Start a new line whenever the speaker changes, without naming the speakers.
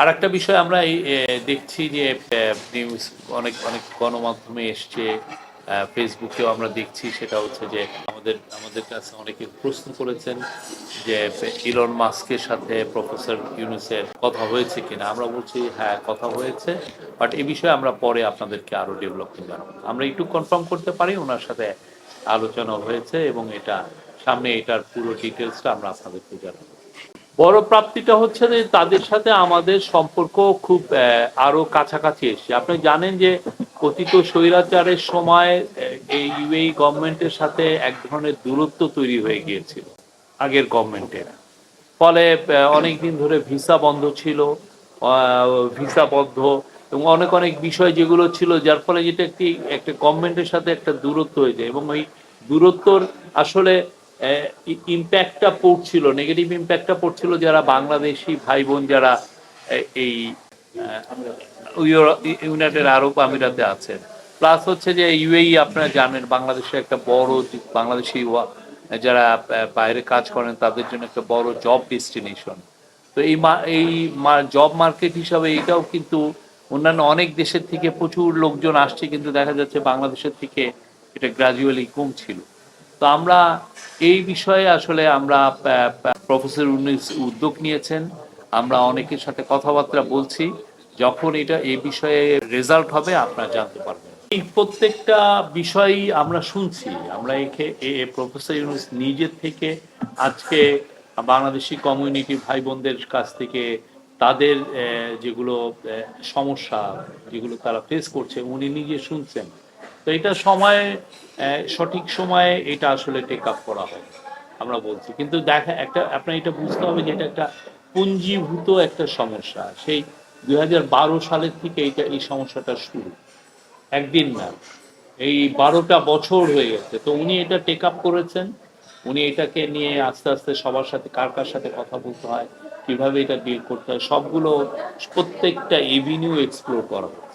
আর একটা বিষয় আমরা দেখছি যে নিউজ অনেক অনেক গণমাধ্যমে এসছে ফেসবুকেও আমরা দেখছি, সেটা হচ্ছে যে আমাদের আমাদের কাছে অনেকে প্রশ্ন করেছেন যে ইলন মাস্কের সাথে প্রফেসর ইউনুসের কথা হয়েছে কিনা। আমরা বলছি হ্যাঁ কথা হয়েছে বাট এ বিষয়ে আমরা পরে আপনাদেরকে আরও ডেভেলপমেন্ট জানাব। আমরা একটু কনফার্ম করতে পারি, ওনার সাথে আলোচনা হয়েছে এবং এটা, সামনে এটার পুরো ডিটেলসটা আমরা আপনাদেরকে জানাব। বড় প্রাপ্তিটা হচ্ছে যে তাদের সাথে আমাদের সম্পর্ক খুব আরও কাছাকাছি এসছে। আপনি জানেন যে কথিত স্বৈরাচারের সময় এই ইউএই গভর্নমেন্টের সাথে এক ধরনের দূরত্ব তৈরি হয়ে গিয়েছিল, আগের গভর্নমেন্টের। ফলে অনেক দিন ধরে ভিসা বন্ধ ছিল ভিসা বন্ধ, এবং অনেক অনেক বিষয় যেগুলো ছিল, যার ফলে যেটা একটি, একটা গভর্নমেন্টের সাথে একটা দূরত্ব হয়ে যায়। এবং ওই দূরত্বর আসলে ইম্প্যাক্টটা পড়ছিল নেগেটিভ ইম্প্যাক্টটা পড়ছিল যারা বাংলাদেশি ভাই বোন যারা এই ইউনাইটেড আরব আমিরাতে আছেন। প্লাস হচ্ছে যে ইউএই আপনারা জানেন, বাংলাদেশে একটা বড়, বাংলাদেশি যারা বাইরে কাজ করেন, তাদের জন্য একটা বড় জব ডেস্টিনেশন তো এই এই জব মার্কেট হিসাবে এটাও কিন্তু অন্যান্য অনেক দেশের থেকে প্রচুর লোকজন আসছে, কিন্তু দেখা যাচ্ছে বাংলাদেশের থেকে এটা গ্রাজুয়ালি কমছিল। তো আমরা এই বিষয়ে আসলে আমরা প্রফেসর উনিস উদ্যোগ নিয়েছেন। আমরা অনেকের সাথে কথাবার্তা বলছি। যখন এটা, এই বিষয়ে রেজাল্ট হবে, আপনারা জানতে পারবেন। এই প্রত্যেকটা বিষয়ই আমরা শুনছি। আমরা একে প্রফেসর ইউনুস নিজের থেকে আজকে বাংলাদেশি কমিউনিটি ভাই বোনদের কাছ থেকে তাদের যেগুলো সমস্যা যেগুলো তারা ফেস করছে, উনি নিজে শুনছেন। তো এটা সময় সঠিক সময়ে এটা আসলে টেক আপ করা হয়, আমরা বলছি। কিন্তু দেখা, একটা, আপনার এটা বুঝতে হবে যে এটা একটা পুঞ্জীভূত একটা সমস্যা। সেই দুই হাজার বারো সালের থেকে এটা এই সমস্যাটা শুরু। একদিন না। এই বারোটা বছর হয়ে গেছে। তো উনি এটা টেক আপ করেছেন। উনি এটাকে নিয়ে আস্তে আস্তে সবার সাথে কার কার সাথে কথা বলতে হয়, কীভাবে এটা ডিল করতে হয়, সবগুলো প্রত্যেকটা এভিনিউ এক্সপ্লোর করা হয়।